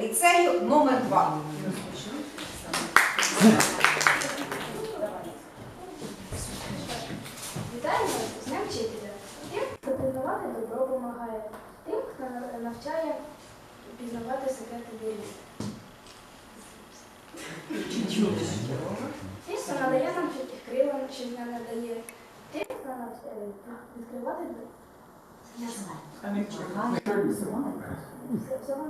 ліцею номер 2 Вітаємо з Днем вчителя. Тим, хто пізнавати добро допомагає, тим, хто навчає пізнавати секрети вірі. Тим, хто надає нам крила, чи не надає. Тим, хто відкривати д- всього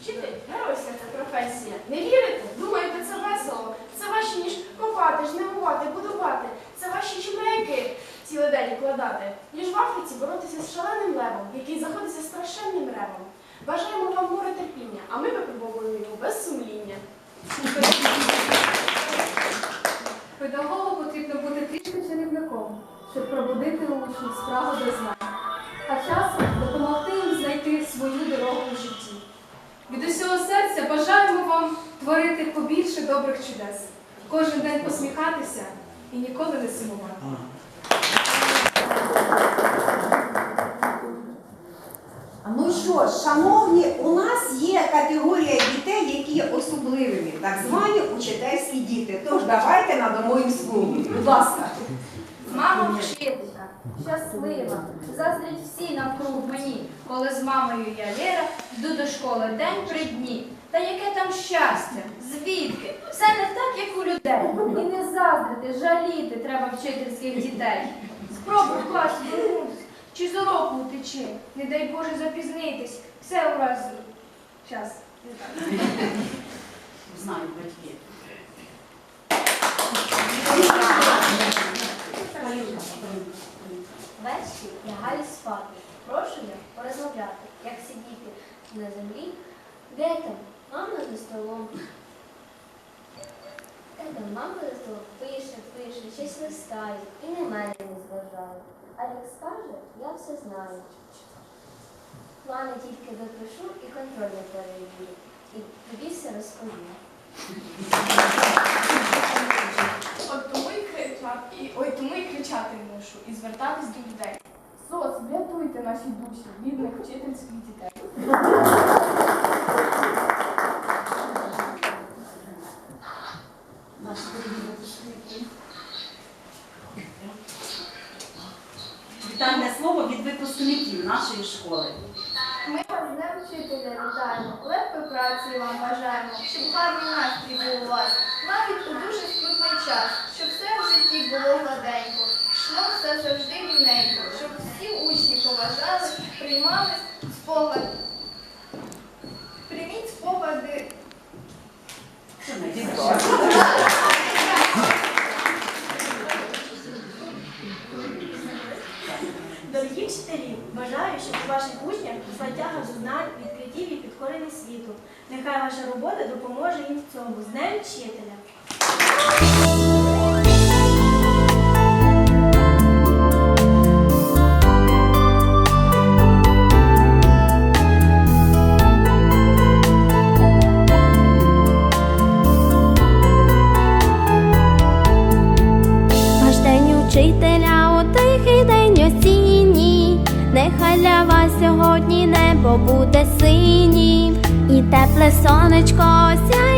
Вчитель, геройська це професія. Не вірите? Думаєте, це весело? Це важче, ніж копати, жнивувати, будувати. Це важче, ніж маяки цілий день укладати. Ніж в Африці боротися з шаленим левом, який заходиться страшенним ревом. Бажаємо вам море терпіння, а ми випробовуємо пробудити справу до знань, а часом допомогти їм знайти свою дорогу в житті. Від усього серця бажаємо вам творити побільше добрих чудес, кожен день посміхатися і ніколи не сумувати. Ну що ж, шановні, у нас є категорія дітей, які є особливими, так звані учительські діти. Тож давайте надамо їм слово. Будь ласка. Мама вчителька, щаслива, заздрить всі навкруг мені, коли з мамою я Лєра йду до школи день при дні. Та яке там щастя, звідки? Все не так, як у людей. І не заздрити, жаліти треба вчительських дітей. Спробуй в класі вернутись, чи з уроку утечи. Не дай Боже запізнитись, все у разі. Час. знають батьки. Ввечері лягаю спати. Прошу я порозмовляти, як сидіти на землі. Де там? Мама за столом. Де там мама за столом пише, пише, щось листає і на мене не зважає. А як скаже, я все знаю. Плани тільки допишу і контроль не перевірю. І тобі все розповім. До людей. Сос, врятуйте наші душі, бідних вчительських дітей. Вітальне слово від випускників нашої школи. Ми вас з Днем вчителя вітаємо, легкої праці вам бажаємо, щоб гарний настрій був у вас, навіть у дуже скрутний час, щоб все в житті було гладенько, йшло все завжди рівненько, щоб всі учні поважали, приймали спогади. Прийміть спогади Дорогі вчителі, бажаю, щоб у ваших учнях росла тяга до знань, відкриттів і підкорення світу. Нехай ваша робота допоможе їм в цьому. З Днем вчителя! День учителя у тихий день осінній, нехай для вас сьогодні небо буде синім, і тепле сонечко осяє